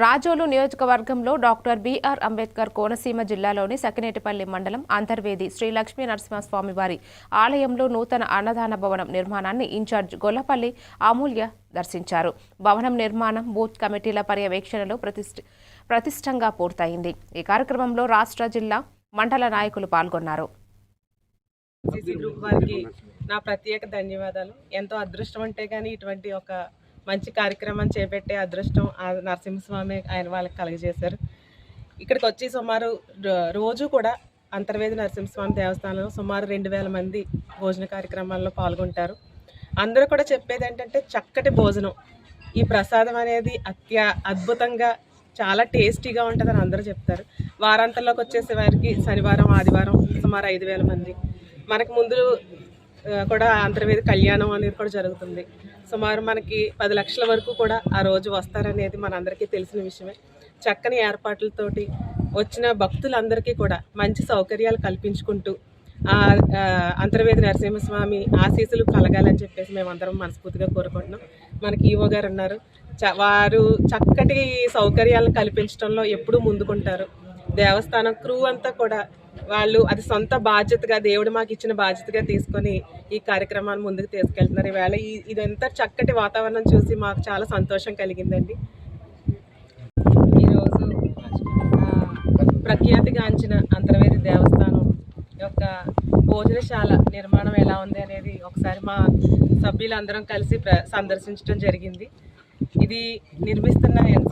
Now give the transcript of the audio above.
రాజోలు నియోజకవర్గంలో doctor BR Ambedkar Konaseema జిల్లాలోని సకినేటిపల్లి మండలం అంతర్వేది శ్రీ లక్ష్మీ నరసింహస్వామి వారి ఆలయంలో నూతన అన్నదాన భవనం నిర్మాణాన్ని ఇన్ఛార్జ్ గొల్లపల్లి అమూల్య దర్శించారు. భవనం నిర్మాణం బూత్ కమిటీల పర్యవేక్షణలో ప్రతిష్ఠ ప్రతిష్టంగా పూర్తయింది. ఈ కార్యక్రమంలో రాష్ట్ర జిల్లా మండల నాయకులు పాల్గొన్నారు. నా ప్రత్యేక ధన్యవాదాలు. ఎంతో అదృష్టం అంటే కానీ ఇటువంటి ఒక మంచి కార్యక్రమం చేపట్టే అదృష్టం ఆ నరసింహస్వామి ఆయన వాళ్ళకి కలగజేశారు. ఇక్కడికి వచ్చి సుమారు రో- రోజు కూడా అంతర్వేది నరసింహస్వామి దేవస్థానంలో సుమారు రెండు వేల మంది భోజన కార్యక్రమాల్లో పాల్గొంటారు. అందరూ కూడా చెప్పేది ఏంటంటే చక్కటి భోజనం. ఈ ప్రసాదం అనేది అత్య అద్భుతంగా చాలా టేస్టీగా ఉంటుందని అందరూ చెప్తారు. వారాంతంలోకి వచ్చేసే వారికి శనివారం ఆదివారం సుమారు ఐదు వేల మంది. మనకు ముందు కూడా అంతర్వేది కళ్యాణం అనేది కూడా జరుగుతుంది. సుమారు మనకి పది లక్షల వరకు కూడా ఆ రోజు వస్తారనేది మనందరికీ తెలిసిన విషయమే. చక్కని ఏర్పాట్లతోటి వచ్చిన భక్తులందరికీ కూడా మంచి సౌకర్యాలు కల్పించుకుంటూ ఆ ఆ, అంతర్వేది నరసింహస్వామి ఆశీస్సులు కలగాలని చెప్పేసి మేమందరం మనస్ఫూర్తిగా కోరుకుంటున్నాం. మనకి ఈవో గారు ఉన్నారు. చ- వారు చక్కటి సౌకర్యాలను కల్పించడంలో ఎప్పుడూ ముందుకుంటారు. దేవస్థానం క్రూ అంతా కూడా వాళ్ళు అది సొంత బాధ్యతగా దేవుడు మాకు ఇచ్చిన బాధ్యతగా తీసుకొని ఈ కార్యక్రమాన్ని ముందుకు తీసుకెళ్తున్నారు. ఈవేళ ఈ ఇదంతా చక్కటి వాతావరణం చూసి మాకు చాలా సంతోషం కలిగిందండి. ఈరోజు ప్రఖ్యాతిగాంచిన అంతర్వేది దేవస్థానం యొక్క భోజనశాల నిర్మాణం ఎలా ఉంది అనేది ఒకసారి మా సభ్యులందరం కలిసి ప్ర సందర్శించడం జరిగింది. ఇది నిర్మిస్తున్న